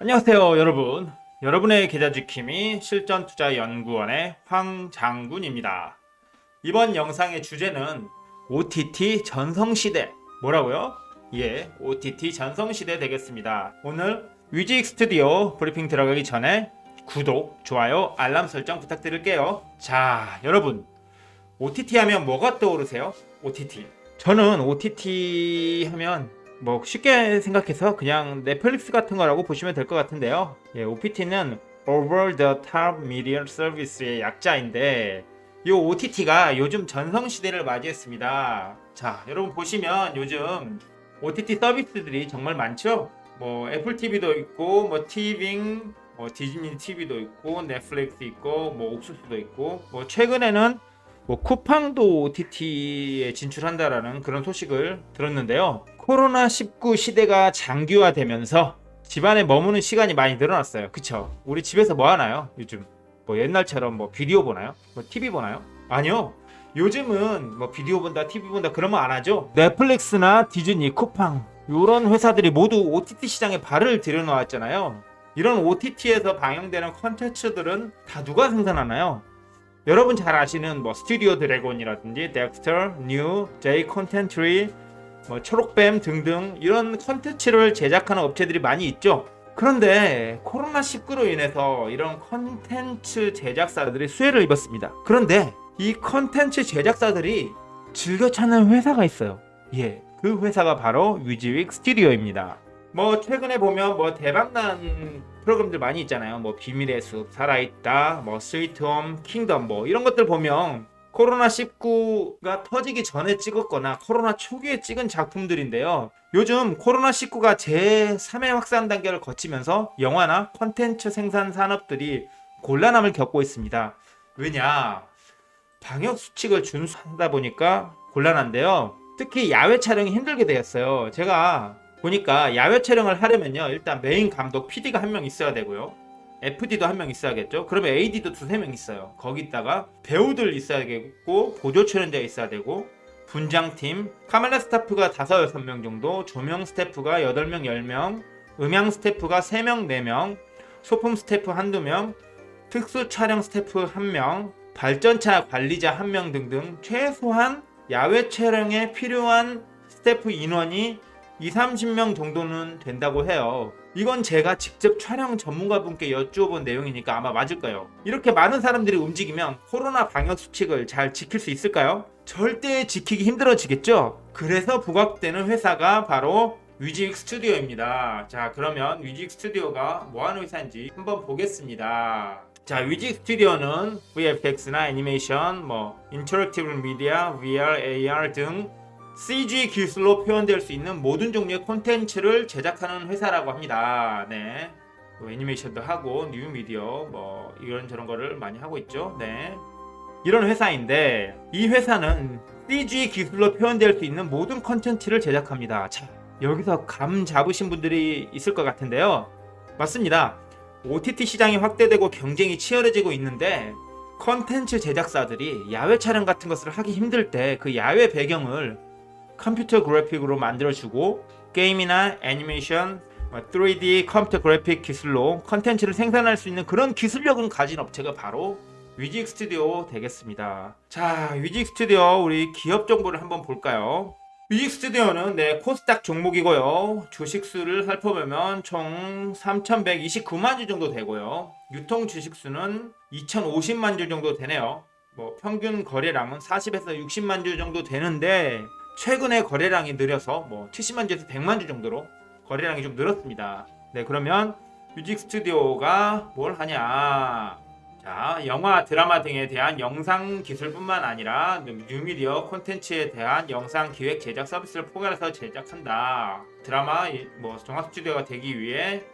안녕하세요, 여러분. 여러분의 계좌 지킴이 실전투자연구원의 황장군입니다. 이번 영상의 주제는 OTT 전성시대. 뭐라고요? 예, OTT 전성시대 되겠습니다. 오늘 위직 스튜디오 브리핑 들어가기 전에 구독, 좋아요, 알람 설정 부탁드릴게요. 자, 여러분. OTT 하면 뭐가 떠오르세요? OTT. 저는 OTT 하면 뭐 쉽게 생각해서 그냥 넷플릭스 같은 거라고 보시면 될 것 같은데요. 예, OPT는 Over the Top Media Service의 약자인데 이 OTT가 요즘 전성 시대를 맞이했습니다. 자, 여러분 보시면 요즘 OTT 서비스들이 정말 많죠. 뭐 애플 TV도 있고 뭐 티빙, 뭐 디즈니 TV도 있고 넷플릭스 있고 뭐 옥수수도 있고 뭐 최근에는 뭐 쿠팡도 OTT에 진출한다라는 그런 소식을 들었는데요. 코로나 19 시대가 장기화되면서 집안에 머무는 시간이 많이 늘어났어요. 그쵸? 우리 집에서 뭐 하나요? 요즘 뭐 옛날처럼 뭐 비디오 보나요? 뭐 TV 보나요? 아니요. 요즘은 뭐 비디오 본다, TV 본다 그러면 안 하죠. 넷플릭스나 디즈니, 쿠팡 이런 회사들이 모두 OTT 시장에 발을 들여놓았잖아요. 이런 OTT에서 방영되는 컨텐츠들은 다 누가 생산하나요? 여러분 잘 아시는 뭐 스튜디오 드래곤이라든지 덱스터, 뉴, 제이 콘텐트리, 뭐 초록뱀 등등 이런 컨텐츠를 제작하는 업체들이 많이 있죠. 그런데 코로나 19로 인해서 이런 컨텐츠 제작사들이 수혜를 입었습니다. 그런데 이 컨텐츠 제작사들이 즐겨 찾는 회사가 있어요. 예, 그 회사가 바로 위즈윅 스튜디오입니다. 뭐 최근에 보면 뭐 대박난 프로그램들 많이 있잖아요. 뭐 비밀의 숲, 살아있다, 뭐 스위트홈, 킹덤 뭐 이런 것들 보면 코로나 19가 터지기 전에 찍었거나 코로나 초기에 찍은 작품들인데요. 요즘 코로나 19가 제 3의 확산 단계를 거치면서 영화나 콘텐츠 생산 산업들이 곤란함을 겪고 있습니다. 왜냐? 방역 수칙을 준수하다 보니까 곤란한데요. 특히 야외 촬영이 힘들게 되었어요. 제가 보니까 야외 촬영을 하려면요. 일단 메인 감독 PD가 한 명 있어야 되고요. FD도 한 명 있어야겠죠. 그러면 AD도 두세 명 있어요. 거기다가 배우들 있어야겠고 보조 출연자 있어야 되고 분장팀, 카메라 스태프가 다섯 여섯 명 정도, 조명 스태프가 여덟 명열 명, 음향 스태프가 세명네 명, 소품 스태프 한두 명, 특수 촬영 스태프 한 명, 발전차 관리자 한 명 등등 최소한 야외 촬영에 필요한 스태프 인원이 2, 30명 정도는 된다고 해요. 이건 제가 직접 촬영 전문가분께 여쭈어본 내용이니까 아마 맞을 거예요. 이렇게 많은 사람들이 움직이면 코로나 방역 수칙을 잘 지킬 수 있을까요? 절대 지키기 힘들어지겠죠? 그래서 부각되는 회사가 바로 위직 스튜디오입니다. 자, 그러면 위직 스튜디오가 뭐 하는 회사인지 한번 보겠습니다. 자, 위직 스튜디오는 VFX나 애니메이션, 뭐 인터랙티브 미디어, VR, AR 등 CG 기술로 표현될 수 있는 모든 종류의 콘텐츠를 제작하는 회사라고 합니다. 네. 뭐 애니메이션도 하고 뉴 미디어 뭐 이런 저런 거를 많이 하고 있죠. 네. 이런 회사인데 이 회사는 CG 기술로 표현될 수 있는 모든 콘텐츠를 제작합니다. 자, 여기서 감 잡으신 분들이 있을 것 같은데요. 맞습니다. OTT 시장이 확대되고 경쟁이 치열해지고 있는데 컨텐츠 제작사들이 야외 촬영 같은 것을 하기 힘들 때 그 야외 배경을 컴퓨터 그래픽으로 만들어주고 게임이나 애니메이션, 3D 컴퓨터 그래픽 기술로 컨텐츠를 생산할 수 있는 그런 기술력을 가진 업체가 바로 위직 스튜디오 되겠습니다. 자, 위직 스튜디오 우리 기업 정보를 한번 볼까요? 위직 스튜디오는 네, 코스닥 종목이고요. 주식수를 살펴보면 총 3,129만 주 정도 되고요. 유통 주식수는 2,050만 주 정도 되네요. 뭐 평균 거래량은 40에서 60만 주 정도 되는데 최근에 거래량이 느려서 뭐 70만 주에서 100만 주 정도로 거래량이 좀 늘었습니다. 네, 그러면 뮤직 스튜디오가 뭘 하냐? 자, 영화, 드라마 등에 대한 영상 기술뿐만 아니라 뉴미디어 콘텐츠에 대한 영상 기획 제작 서비스를 포괄해서 제작한다. 드라마 뭐 종합 스튜디오가 되기 위해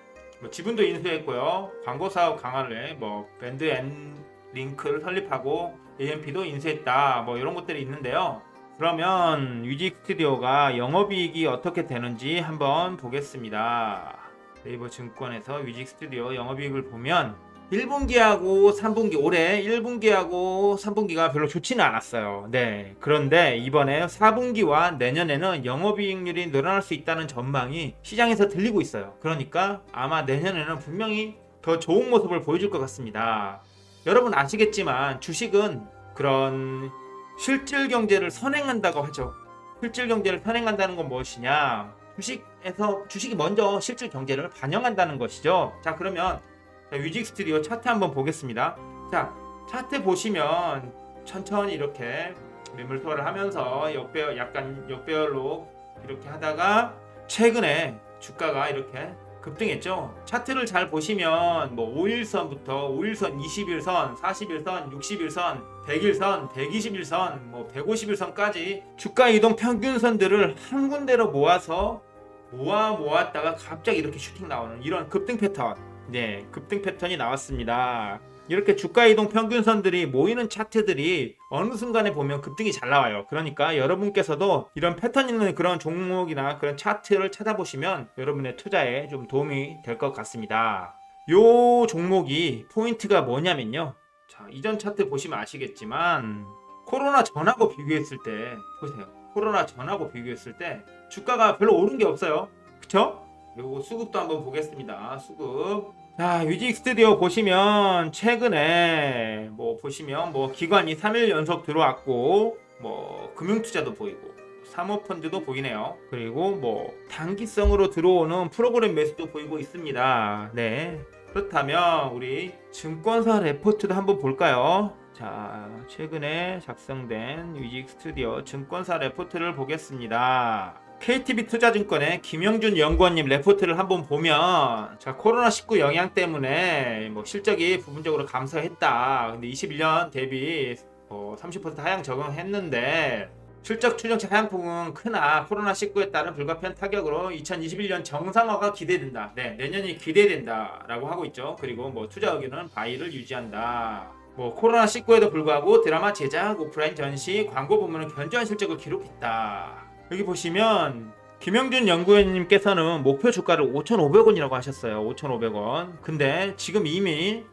뭐 지분도 인수했고요. 광고 사업 강화를 뭐 밴드 앤 링크를 설립하고 AMP도 인수했다. 뭐 이런 것들이 있는데요. 그러면 위직 스튜디오가 영업이익이 어떻게 되는지 한번 보겠습니다. 네이버 증권에서 위직 스튜디오 영업이익을 보면 1분기하고 3분기 올해 1분기하고 3분기가 별로 좋지는 않았어요. 네. 그런데 이번에 4분기와 내년에는 영업이익률이 늘어날 수 있다는 전망이 시장에서 들리고 있어요. 그러니까 아마 내년에는 분명히 더 좋은 모습을 보여줄 것 같습니다. 여러분 아시겠지만 주식은 그런 실질 경제를 선행한다고 하죠. 실질 경제를 선행한다는 건 무엇이냐? 주식에서 주식이 먼저 실질 경제를 반영한다는 것이죠. 자, 그러면 자, 뮤직 스튜디오 차트 한번 보겠습니다. 자, 차트 보시면 천천히 이렇게 매물 투하를 하면서 역배열 약간 역배열로 이렇게 하다가 최근에 주가가 이렇게 급등했죠. 차트를 잘 보시면 뭐 5일선부터 5일선, 20일선, 40일선, 60일선, 100일선, 120일선, 뭐 150일선까지 주가 이동 평균선들을 한 군데로 모아서 모아 모았다가 갑자기 이렇게 슈팅 나오는 이런 급등 패턴. 네, 급등 패턴이 나왔습니다. 이렇게 주가 이동 평균선들이 모이는 차트들이 어느 순간에 보면 급등이 잘 나와요. 그러니까 여러분께서도 이런 패턴 있는 그런 종목이나 그런 차트를 찾아보시면 여러분의 투자에 좀 도움이 될 것 같습니다. 요 종목이 포인트가 뭐냐면요. 자, 이전 차트 보시면 아시겠지만 코로나 전하고 비교했을 때 보세요. 코로나 전하고 비교했을 때 주가가 별로 오른 게 없어요. 그쵸? 그리고 수급도 한번 보겠습니다. 수급. 자, 뮤직 스튜디오 보시면 최근에 뭐 보시면 뭐 기관이 3일 연속 들어왔고 뭐 금융 투자도 보이고 사모펀드도 보이네요. 그리고 뭐 단기성으로 들어오는 프로그램 매수도 보이고 있습니다. 네. 그렇다면 우리 증권사 레포트도 한번 볼까요? 자, 최근에 작성된 뮤직 스튜디오 증권사 레포트를 보겠습니다. KTB 투자증권의 김영준 연구원님 레포트를 한번 보면 자 코로나19 영향 때문에 뭐 실적이 부분적으로 감소했다. 근데 21년 대비 어, 30% 하향 적용했는데 실적 추정치 하향폭은 크나 코로나19에 따른 불가피한 타격으로 2021년 정상화가 기대된다. 네, 내년이 기대된다라고 하고 있죠. 그리고 뭐 투자 의견은 바이를 유지한다. 뭐 코로나19에도 불구하고 드라마 제작, 오프라인 전시, 광고 부문은 견조한 실적을 기록했다. 여기 보시면 김영준 연구원님께서는 목표 주가를 5,500원이라고 하셨어요. 5,500원. 근데 지금 이미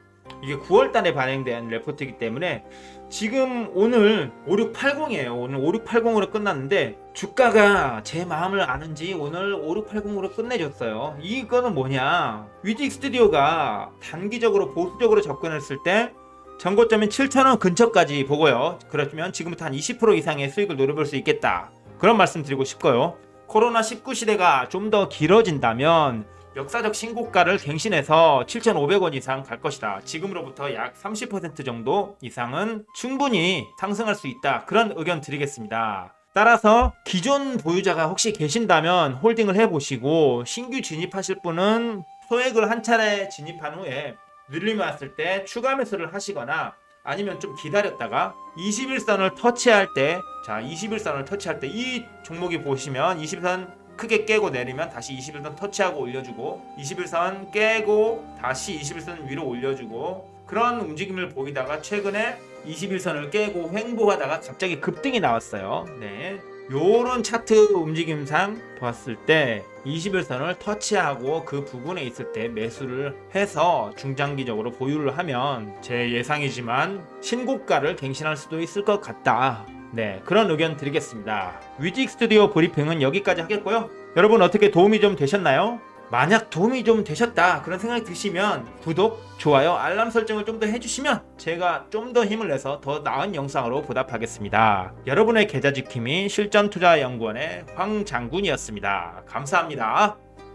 이게 9월 달에 발행된 레포트이기 때문에 지금 오늘 5680이에요. 오늘 5680으로 끝났는데 주가가 제 마음을 아는지 오늘 5680으로 끝내줬어요. 이거는 뭐냐? 위직 스튜디오가 단기적으로 보수적으로 접근했을 때 전고점인 7,000원 근처까지 보고요. 그렇다면 지금부터 한 20% 이상의 수익을 노려볼 수 있겠다. 그런 말씀 드리고 싶고요. 코로나19 시대가 좀 더 길어진다면 역사적 신고가를 갱신해서 7,500원 이상 갈 것이다. 지금으로부터 약 30% 정도 이상은 충분히 상승할 수 있다. 그런 의견 드리겠습니다. 따라서 기존 보유자가 혹시 계신다면 홀딩을 해보시고 신규 진입하실 분은 소액을 한 차례 진입한 후에 눌림이 왔을 때 추가 매수를 하시거나 아니면 좀 기다렸다가 21선을 터치할 때, 자, 21선을 터치할 때 이 종목이 보시면 21선 크게 깨고 내리면 다시 21선 터치하고 올려주고 21선 깨고 다시 21선 위로 올려주고 그런 움직임을 보이다가 최근에 21선을 깨고 횡보하다가 갑자기 급등이 나왔어요. 네. 요런 차트 움직임상 봤을 때 21선을 터치하고 그 부분에 있을 때 매수를 해서 중장기적으로 보유를 하면 제 예상이지만 신고가를 갱신할 수도 있을 것 같다. 네, 그런 의견 드리겠습니다. 위직 스튜디오 브리핑은 여기까지 하겠고요. 여러분 어떻게 도움이 좀 되셨나요? 만약 도움이 좀 되셨다 그런 생각이 드시면 구독, 좋아요, 알람 설정을 좀 더 해주시면 제가 좀 더 힘을 내서 더 나은 영상으로 보답하겠습니다. 여러분의 계좌 지킴이 실전투자연구원의 황장군이었습니다. 감사합니다.